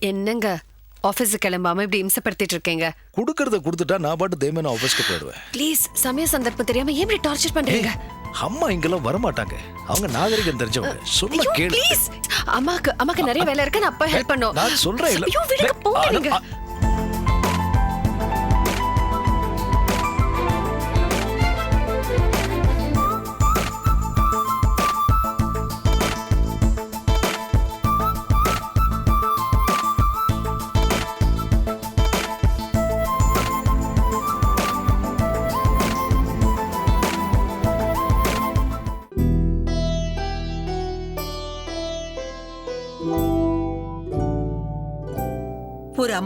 என்னங்க? ஆபீஸுக்கு கிளம்பாம இப்படி இம்சப்படுத்திட்டு இருக்கீங்க? கொடுக்கறத கொடுத்துட்டா நான் பாட்டு தேமேன ஆஃபீஸ்க்கு போயிடுவேன். ப்ளீஸ் சமய சந்தர்ப்பம் தெரியாம ஏன் இப்படி டார்ச்சர் பண்றீங்க? அம்மா இங்கெல்லாம் வரமாட்டாங்க. அவங்க நாகரிகம் தெரிஞ்சவங்க. ஐயோ கேளு. ப்ளீஸ் அம்மாக்கு அம்மாக்கு நிறைய வேலை இருக்கு. நான் அப்ப ஹெல்ப் பண்ணோம் நான் சொல்றேன் இல்ல. ஐயோ விடுங்க போங்க நீங்க.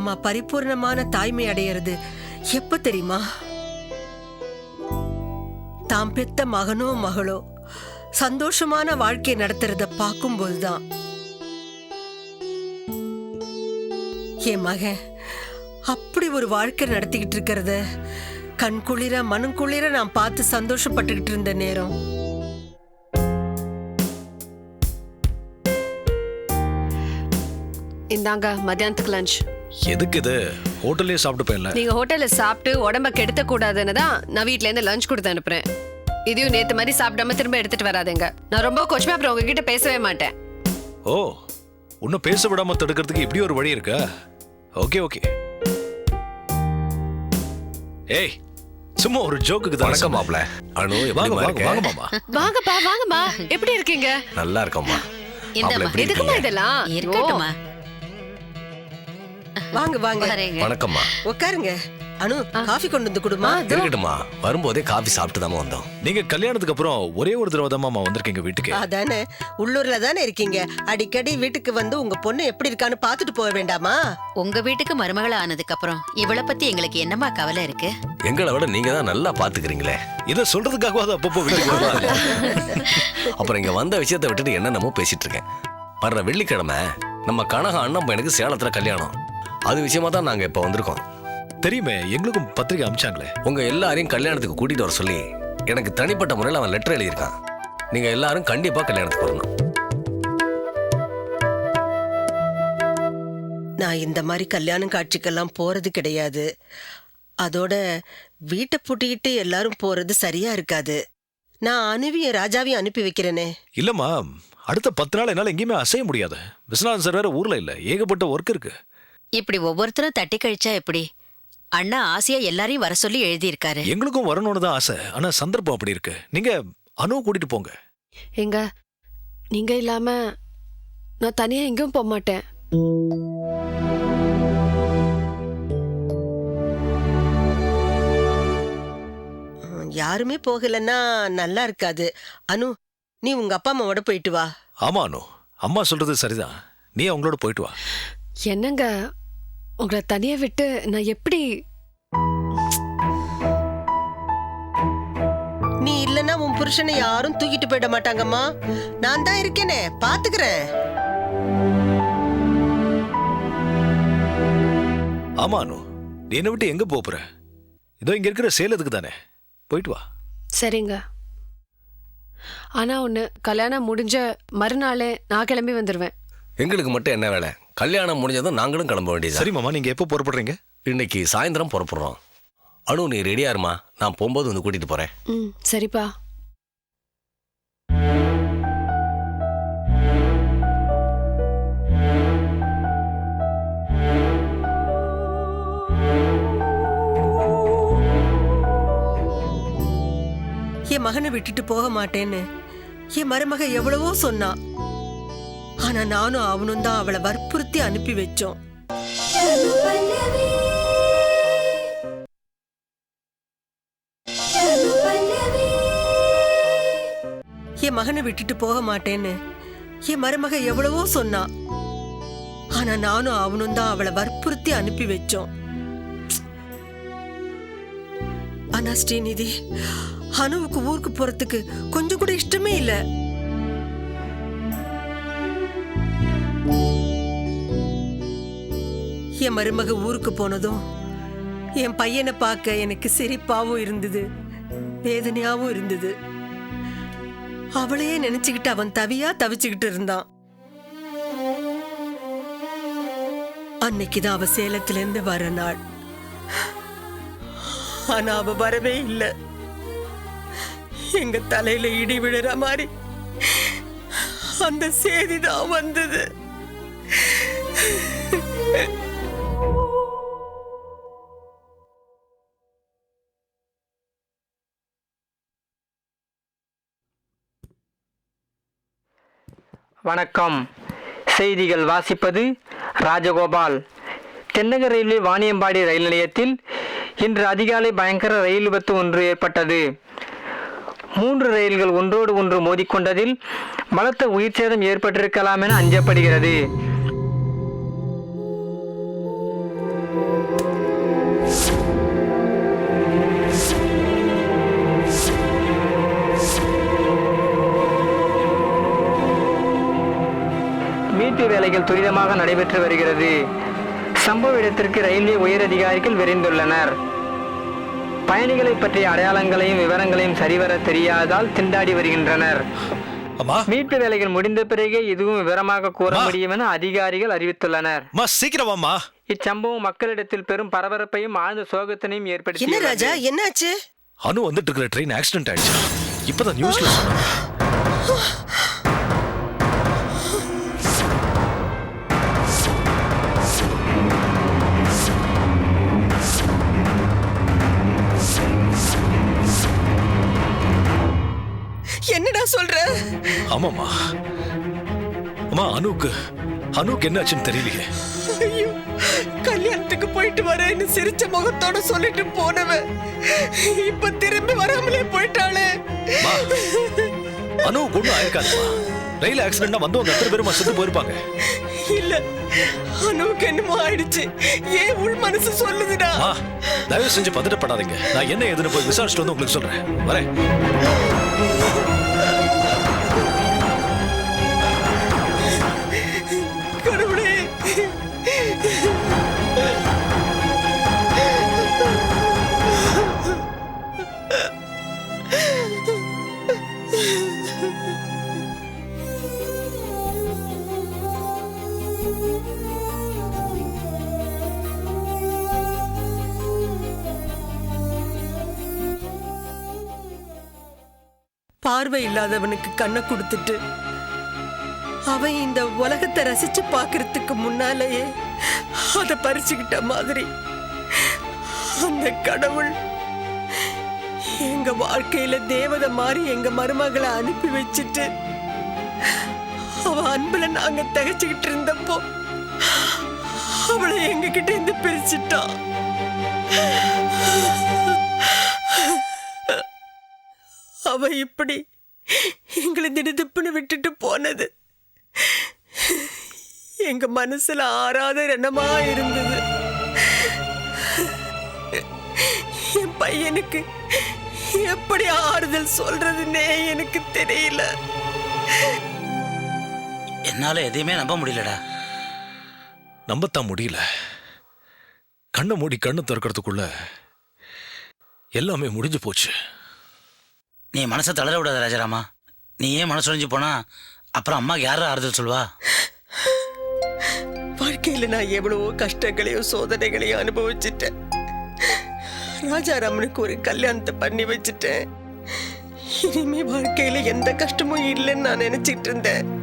அம்மா பரிபூர்ணமான தாய்மை அடையிறது. எப்ப தெரியுமா? தாம் பெத்த மகனோ மகளோ சந்தோஷமான வாழ்க்கை நடத்துறத பார்க்கும்போதுதான். என் மகன் அப்படி ஒரு வாழ்க்கை நடத்திக்கிட்டு இருக்கிறத கண் குளிர மனம் குளிர நான் பார்த்து சந்தோஷப்பட்டுக்கிட்டு இருந்த நேரம். இந்தாங்க மத்தியானத்துக்கு லஞ்ச் எதுக்கு இது? ஹோட்டல்லே சாப்பிட்டு போயிடல. நீங்க ஹோட்டல்ல சாப்பிட்டு உடம்ப கெடுத்த கூடாதுன்னு தான் நான் வீட்ல இருந்து லஞ்ச் கொடுத்து அனுப்புறேன். இதையும் நேத்து மாதிரி சாப்பிடாம திரும்ப எடுத்துட்டு வராதீங்க. நான் ரொம்ப கொச்சுமே அப்புறம் உங்ககிட்ட பேசவே மாட்டேன். ஓ உன்னை பேச விடாம தடுக்கிறதுக்கு இப்படி ஒரு வழி இருக்கா? Okay okay. ஏய் சும்மா ஒரு ஜோக்குக்கு தான் வணக்கம் மாப்ள அனு வாங்க வாங்க வாங்க மாமா. வாங்கப்பா வாங்கம்மா. எப்படி இருக்கீங்க? நல்லா இருக்கம்மா. மாப்ள எப்படி எதுக்குமா இருக்கீங்க? இதெல்லாம்? இருக்கட்டுமா வாங்க வாங்க. வணக்கம்மா. உட்காருங்க. அனு காஃபி கொண்டு வந்து கொடுமா? இருக்கட்டுமா வரும்போதே காபி சாப்பிட்டு தாமா வந்தோம். நீங்க கல்யாணத்துக்கு அப்புறம் ஒரே ஒரு தடவை தான் வந்திருக்கீங்க வீட்டுக்கு. அதானே. உள்ளூர்ல தானே இருக்கீங்க. அடிக்கடி வீட்டுக்கு வந்து உங்க பொண்ணு எப்படி இருக்கான்னு பாத்துட்டு போக வேண்டாமா? உங்க வீட்டுக்கு மருமகள் ஆனதுக்கு அப்புறம் இவளை பத்தி எங்களுக்கு என்னமா கவலை இருக்கு? எங்களை விட நீங்க தான் நல்லா பாத்துக்கிறீங்களே இதை சொல்றதுக்காகவாது அப்பப்போ வீட்டுக்கு வருவாங்க அப்புறம் இங்க வந்த விஷயத்தை விட்டுட்டு என்னென்னமோ பேசிட்டு இருக்கேன். வர்ற வெள்ளிக்கிழமை நம்ம கனக அண்ணன் பையனுக்கு சேலத்துல கல்யாணம். அது விஷயமா தான் நாங்க இப்ப வந்திருக்கோம். தெரியுமே எங்களுக்கும் பத்திரிக்கை அமிச்சாங்களே. உங்க எல்லாரையும் கல்யாணத்துக்கு கூட்டிட்டு வர சொல்லி எனக்கு தனிப்பட்ட முறையில் அவன் லெட்டர் எழுதியிருக்கான். நீங்க எல்லாரும் கண்டிப்பா கல்யாணத்துக்கு வரணும். நான் இந்த மாதிரி கல்யாணம் காட்சிக்கெல்லாம் போறது கிடையாது. அதோட வீட்டை பூட்டிக்கிட்டு எல்லாரும் போறது சரியா இருக்காது. நான் அனுவியும் ராஜாவையும் அனுப்பி வைக்கிறேனே. இல்லம்மா அடுத்த பத்து நாள் என்னால எங்கேயுமே அசைய முடியாது. விஸ்வநாதன் சார் வேற ஊர்ல இல்ல. ஏகப்பட்ட ஒர்க் இருக்கு. இப்படி ஒவ்வொருத்தரும் தட்டி கழிச்சா எப்படி? அண்ணா ஆசையா எல்லாரையும் வர சொல்லி எழுதியிருக்காரு. எங்களுக்கும் வரணும்னு தான் ஆசை. ஆனா சந்தர்ப்பம் அப்படி இருக்கு. நீங்க அனு கூட்டிட்டு போங்க. எங்க நீங்க இல்லாம நான் தனியா எங்கேயும் போக மாட்டேன். யாருமே போகலன்னா நல்லா இருக்காது. அனு நீ உங்க அப்பா அம்மாவோட போயிட்டு வா. ஆமா அனு. அம்மா சொல்றது சரிதான். நீ அவங்களோட போயிட்டு வா. என்னங்க உங்களை தனியா விட்டு நான் எப்படி நீ இல்லனா உன் புருஷனை யாரும் தூக்கிட்டு போயிட மாட்டாங்கம்மா. நான் தான் இருக்கேனே பாத்துக்கிறேன். ஆமா அனு. நீ என்னை விட்டு எங்க போற? இதோ இங்க இருக்கிற சேலத்துக்கு தானே. போயிட்டு வா. சரிங்க. ஆனா ஒண்ணு கல்யாணம் முடிஞ்ச மறுநாளே நான் கிளம்பி வந்துருவேன். எங்களுக்கு மட்டும் என்ன வேலை? கல்யாணம் முடிஞ்சதும் நாங்களும் கிளம்ப வேண்டியது சரி மாமா நீங்க எப்போ புறப்படுறீங்க? இன்னைக்கு சாயந்தரம் புறப்படுறோம். அனு நீ ரெடியா இருமா? நான் போகும்போது வந்து கூட்டிட்டு போறேன். ம் சரிப்பா. என் மகனை விட்டுட்டு போக மாட்டேன்னு என் மருமக எவ்வளவோ சொன்னா. ஆனா நானும் அவனும் தான் அவளை வற்புறுத்தி அனுப்பி வச்சோம். என் மகனை விட்டுட்டு போக மாட்டேன்னு என் மருமக எவ்வளவோ சொன்னா. ஆனா நானும் அவனும் தான் அவளை வற்புறுத்தி அனுப்பி வச்சோம். ஆனா ஸ்ரீநிதி அனுவுக்கு ஊருக்கு போறதுக்கு கொஞ்சம் கூட இஷ்டமே இல்லை. என் மருமக ஊருக்கு போனதும் என் பையனை பார்க்க எனக்கு சிரிப்பாகவும் இருந்தது வேதனையாகவும் இருந்தது. அவளையே நினைச்சுக்கிட்டு அவன் தவியா தவிச்சுக்கிட்டு இருந்தான். அன்னைக்குதான் அவ சேலத்துல இருந்து வர நாள். ஆனா அவ வரவே இல்லை. எங்க தலையில இடி விழுற மாதிரி அந்த செய்திதான் வந்தது. வணக்கம். செய்திகள் வாசிப்பது ராஜகோபால். தென்னக ரயில்வே வாணியம்பாடி ரயில் நிலையத்தில் இன்று அதிகாலை பயங்கர ரயில் விபத்து ஒன்று ஏற்பட்டது. மூன்று ரயில்கள் ஒன்றோடு ஒன்று மோதிக்கொண்டதில் பலத்த உயிர் சேதம் ஏற்பட்டிருக்கலாம் என அஞ்சப்படுகிறது. மீட்பு வேலைகள் துரிதமாக நடைபெற்று வருகிறது. சம்பவ இடத்திற்கு ரயில்வே உயரதிகாரிகள் விரைந்துள்ளனர். பயணிகளை பற்றிய அடையாளங்களையும் விவரங்களையும் சரிவர தெரியாதால் திண்டாடி வருகின்றனர். அம்மா. மீட்பு வேலைகள் முடிந்த பிறகே இதுவும் விவரமாக கூற. முடியும் என அதிகாரிகள் அறிவித்துள்ளனர். அம்மா சீக்கிரம் வாம்மா. இச்சம்பவம் மக்களிடத்தில் பெரும் பரபரப்பையும் ஆழ்ந்த சோகத்தினையும் என்ன ஏற்படுத்தி ராஜா என்னாச்சு? அனு வந்துட்டு இருக்கிற ட்ரெயின் ஆக்சிடென்ட் ஆயிடுச்சு. இப்பதான் நியூஸ்ல சொன்னாங்க. ஆமாம்மா. அம்மா அனுக்கு அனுக்கு என்னாச்சுன்னு தெரியலையே. ஐயோ கல்யாணத்துக்கு போயிட்டு வரேன்னு சிரிச்ச முகத்தோட சொல்லிட்டு போனவன் இப்ப திரும்பி வராமலே போயிட்டாளே. அனுவுக்கு ஒன்றும் ஆயிருக்காதுமா ரயில் ஆக்சிடென்ட்னா வந்தவங்க அத்தனை பேரும் செத்து போயிருப்பாங்க. இல்ல அனுவுக்கு என்னமோ ஆயிடுச்சு. ஏன் உள் மனசு சொல்லுதுடா? தயவு செஞ்சு பதட்டப்படாதீங்க. நான் என்ன ஏதுன்னு போய் விசாரிச்சுட்டு வந்து உங்களுக்கு சொல்றேன். வரேன். பார்வை இல்லாதவனுக்கு கண்ணை கொடுத்துட்டு அவன் இந்த உலகத்தை ரசிச்சு பார்க்கறதுக்கு முன்னாலேயே அதை பறிச்சுக்கிட்ட மாதிரி. அந்த கடவுள் எங்க வாழ்க்கையில தேவதை மாதிரி எங்க மருமகளை அனுப்பி வச்சுட்டு அவ அன்புல நாங்க தகச்சுக்கிட்டு இருந்தப்போ அவளை எங்ககிட்ட இருந்து பிரிச்சுட்டான் அவ இப்படி எங்களை திடுதிப்புன்னு விட்டுட்டு போனது. எங்க மனசுல ஆறாத ரணமா இருந்தது. என் பையனுக்கு எப்படி ஆறுதல் சொல்றதுன்னே எனக்கு தெரியல. என்னால எதையுமே நம்ப முடியலடா. நம்பத்தான் முடியல. கண்ணை மூடி கண்ணை திறக்கிறதுக்குள்ள எல்லாமே முடிஞ்சு போச்சு. நீ மனசை தளர விடாத ராஜாராமா. நீ ஏன் மனசு உடைஞ்சு போனா அப்புறம் அம்மாக்கு யாரும் ஆறுதல் சொல்வா? வாழ்க்கையில நான் எவ்வளவோ கஷ்டங்களையும் சோதனைகளையும் அனுபவிச்சிட்டேன். ராஜாராமனுக்கு ஒரு கல்யாணத்தை பண்ணி வச்சுட்டேன். இனிமே வாழ்க்கையில எந்த கஷ்டமும் இல்லைன்னு நான் நினைச்சிட்டு இருந்தேன்.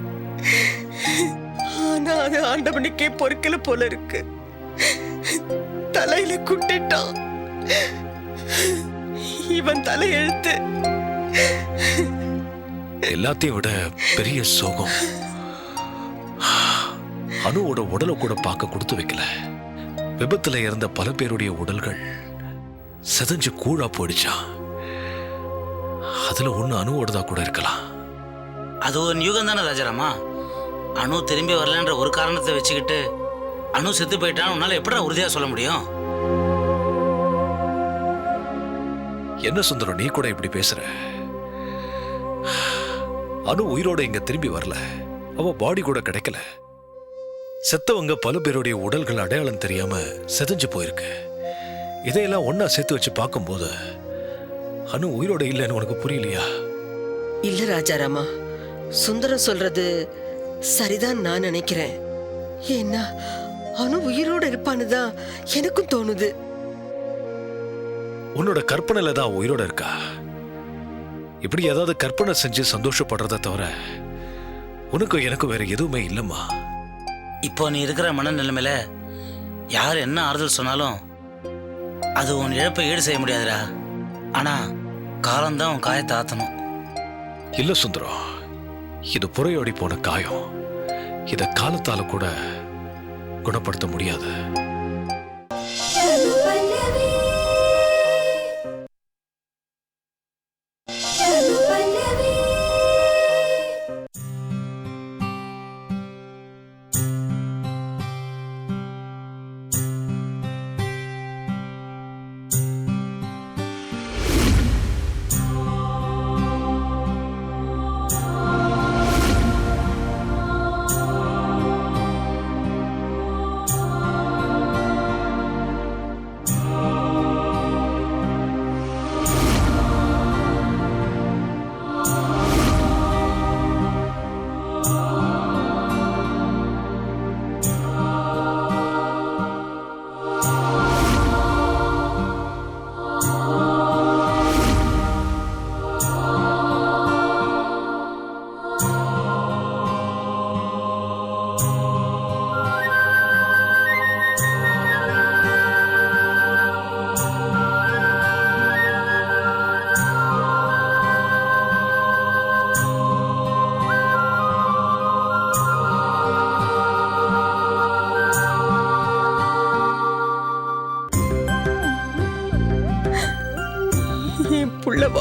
ஆனா அது ஆண்டவனுக்கே பொறுக்கல போல இருக்கு. தலையில குட்டிட்டான். இவன் தலையெழுத்து எல்லாத்தையும் விட பெரிய சோகம். அணுவோட உடலை கூட பார்க்க கொடுத்து வைக்கல. விபத்துல இறந்த பல பேருடைய உடல்கள் செதஞ்சு கூழா போயிடுச்சா. அதுல ஒண்ணு அணுவோடதா கூட இருக்கலாம். அது ஒரு யுகம் தானே ராஜாராமா? அணு திரும்பி வரலன்ற ஒரு காரணத்தை வச்சுக்கிட்டு அணு செத்து போயிட்டான்னு உன்னால எப்படிடா உறுதியா சொல்ல முடியும்? என்ன சுந்தரம் நீ கூட இப்படி பேசுற? அணு உயிரோட இங்க திரும்பி வரல. அவ பாடி கூட கிடைக்கல. செத்தவங்க பல பேருடைய உடல்கள் அடையாளம் தெரியாம செதஞ்சு போயிருக்கு. இதையெல்லாம் ஒண்ணா சேர்த்து வச்சு பார்க்கும்போது அணு உயிரோட இல்லைன்னு உனக்கு புரியலையா? இல்ல ராஜாராமா சுந்தரம் சொல்றது சரிதான் நான் நினைக்கிறேன். ஏன்னா அனு உயிரோட இருப்பான்னு தான் எனக்கும் தோணுது. உன்னோட கற்பனையில தான் உயிரோட இருக்கா? இப்படி ஏதாவது கற்பனை செஞ்சு சந்தோஷப்படுறத தவிர உனக்கும் எனக்கும் வேற எதுவுமே இல்லம்மா. இப்போ நீ இருக்கிற மனநிலைமையில யார் என்ன ஆறுதல் சொன்னாலும் அது உன் இழப்பை ஈடு செய்ய முடியாதுடா. ஆனா காலம்தான் உன் காயத்தை ஆத்தணும். இல்ல சுந்தரம். இது புறையோடி போன காயம். இத காலத்தால கூட குணப்படுத்த முடியாது.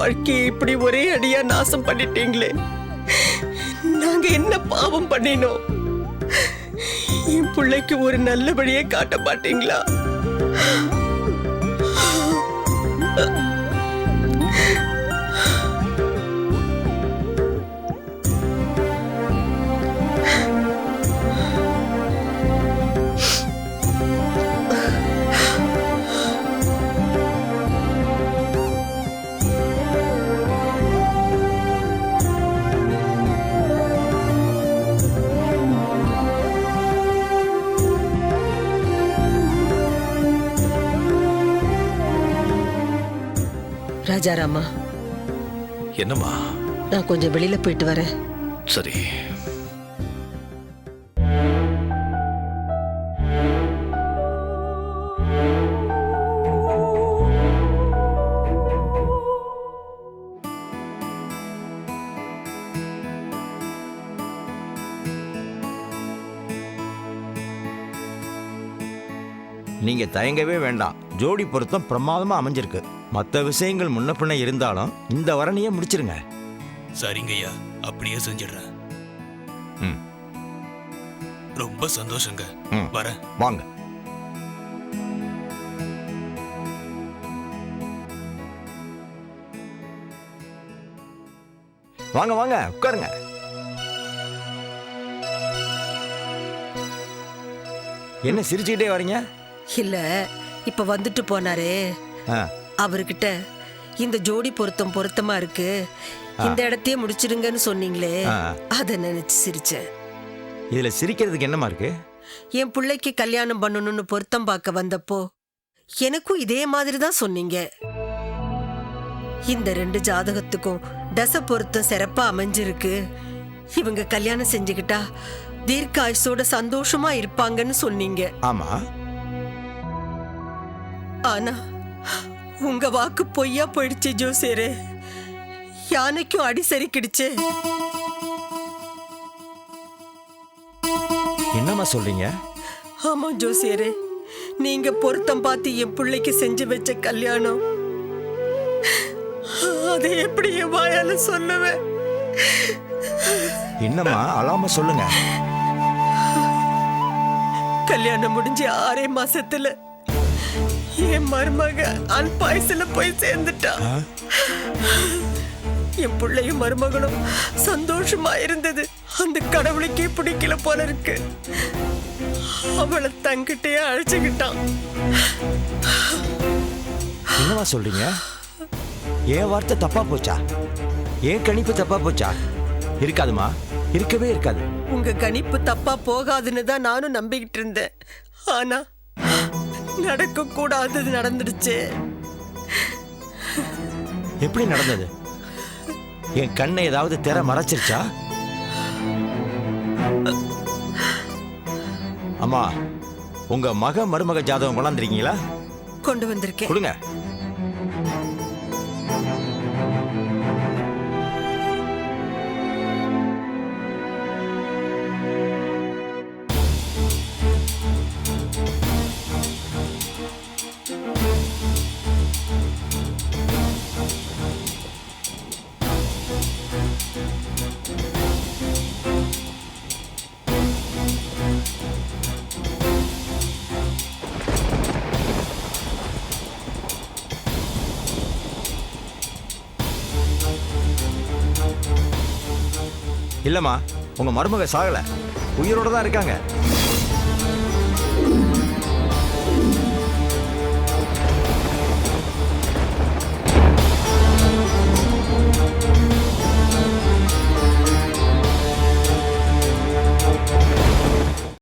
வாழ்க்கையை இப்படி ஒரே அடியா நாசம் பண்ணிட்டீங்களே. நாங்க என்ன பாவம் பண்ணினோம்? என் பிள்ளைக்கு ஒரு நல்ல வழியை காட்ட மாட்டீங்களா? ராஜாராமா என்னம்மா? நான் கொஞ்சம் வெளியில போயிட்டு வரேன். சரி. நீங்க தயங்கவே வேண்டாம். ஜோடி பொருத்தம் பிரமாதமா அமைஞ்சிருக்கு. மற்ற விஷயங்கள் முன்ன பின்ன இருந்தாலும் இந்த வரணையை முடிச்சிருங்க. சரிங்கய்யா அப்படியே செஞ்சிடுறேன். ம். ரொம்ப சந்தோஷங்க. ம். வரேன். வாங்க. வாங்க வாங்க உட்காருங்க. என்ன சிரிச்சுக்கிட்டே வரீங்க? இல்ல இப்ப வந்துட்டு போனாரே. ஆ, அவர்கிட்ட இந்த ஜோடி பொருத்தம் பொருத்தமா இருக்கு. இந்த இடத்தையே முடிச்சிருங்கன்னு சொன்னீங்களே. அத நினைச்சு சிரிச்சேன். இதுல சிரிக்கிறதுக்கு என்னமா இருக்கு? என் பிள்ளைக்கு கல்யாணம் பண்ணணும்னு பொருத்தம் பார்க்க வந்தப்போ எனக்கும் இதே மாதிரி தான் சொன்னீங்க. இந்த ரெண்டு ஜாதகத்துக்கும் தச பொருத்தம் சிறப்பா அமைஞ்சிருக்கு. இவங்க கல்யாணம் செஞ்சுக்கிட்டா தீர்க்க ஆயுசோட சந்தோஷமா இருப்பாங்கன்னு சொன்னீங்க. ஆமா. ஆனா உங்க வாக்கு பொய்யா போயிடுச்சு ஜோசேரே யானைக்கும் அடி சரிக்கிடுச்சே. என்னம்மா சொல்றீங்க? ஆமா ஜோசியரே. நீங்க பொருத்தம் பார்த்து என் பிள்ளைக்கு செஞ்சு வச்ச கல்யாணம். அதை எப்படி என் வாயால சொல்லுவேன்? என்னம்மா அழாம சொல்லுங்க. கல்யாணம் முடிஞ்சு ஆறே மாசத்துல என் மருமக அன்பாயசுல போய் சேர்ந்துட்டா? என் பிள்ளையும் மருமகளும் சந்தோஷமா இருந்தது. அந்த கடவுளுக்கே பிடிக்கல போல இருக்கு. அவளை தங்கிட்டே அழைச்சுக்கிட்டான். என்னம்மா சொல்றீங்க? என் வார்த்தை தப்பா போச்சா? என் கணிப்பு தப்பா போச்சா? இருக்காதுமா? இருக்கவே இருக்காது. உங்க கணிப்பு தப்பா போகாதுன்னு தான் நானும் நம்பிக்கிட்டு இருந்தேன். ஆனா நடக்க கூடாதது நடந்துடுச்சு. எப்படி நடந்தது? என் கண்ணை ஏதாவது திற மறைச்சிருச்சா? அம்மா உங்க மக மருமக ஜாதகம் கொண்டாந்துருக்கீங்களா? கொண்டு வந்திருக்கேன். கொடுங்க. இல்லைம்மா உங்கள் மருமக சாகலை. உயிரோட தான் இருக்காங்க.